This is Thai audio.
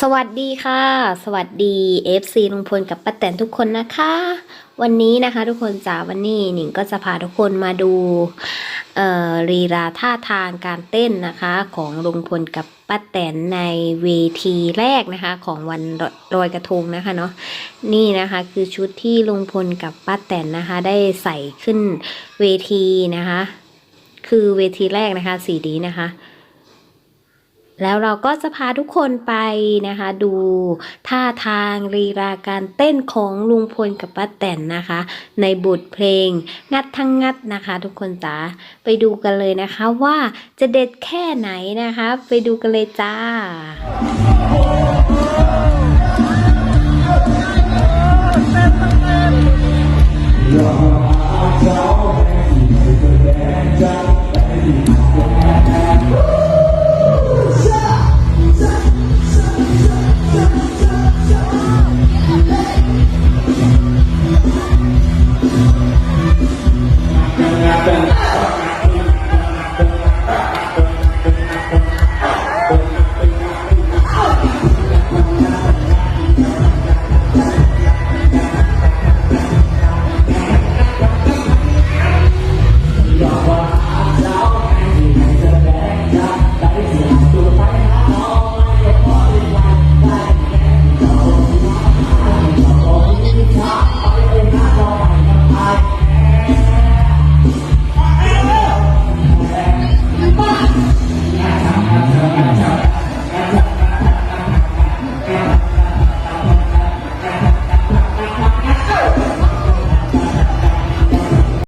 สวัสดีค่ะ สวัสดี FC ลุงพลกับป้าแตนทุกคนนะคะ วันนี้นะคะทุกคนจ๋าวันนี้หนิงก็จะพาทุกคนมาดูเอ่อลีลาท่าทางการเต้นนะคะของลุงพลกับป้าแตนในเวทีแรกนะคะของวันลอยกระทงนะคะเนาะนี่นะคะคือชุดที่ลุงพลกับป้าแตนนะคะได้ใส่ขึ้นเวทีนะคะ คือเวทีแรกนะคะสีดีนะคะ แล้วเราก็จะพาทุกคนไปนะคะ ดูท่าทางลีลาการเต้นของลุงพลกับป้าแตนนะคะ ในบทเพลงงัดทั้งงัดนะคะ ทุกคนจ๋าไปดูกันเลยนะคะว่าจะเด็ดแค่ไหนนะคะ ไปดูกันเลยจ้าอยา Nothing happened.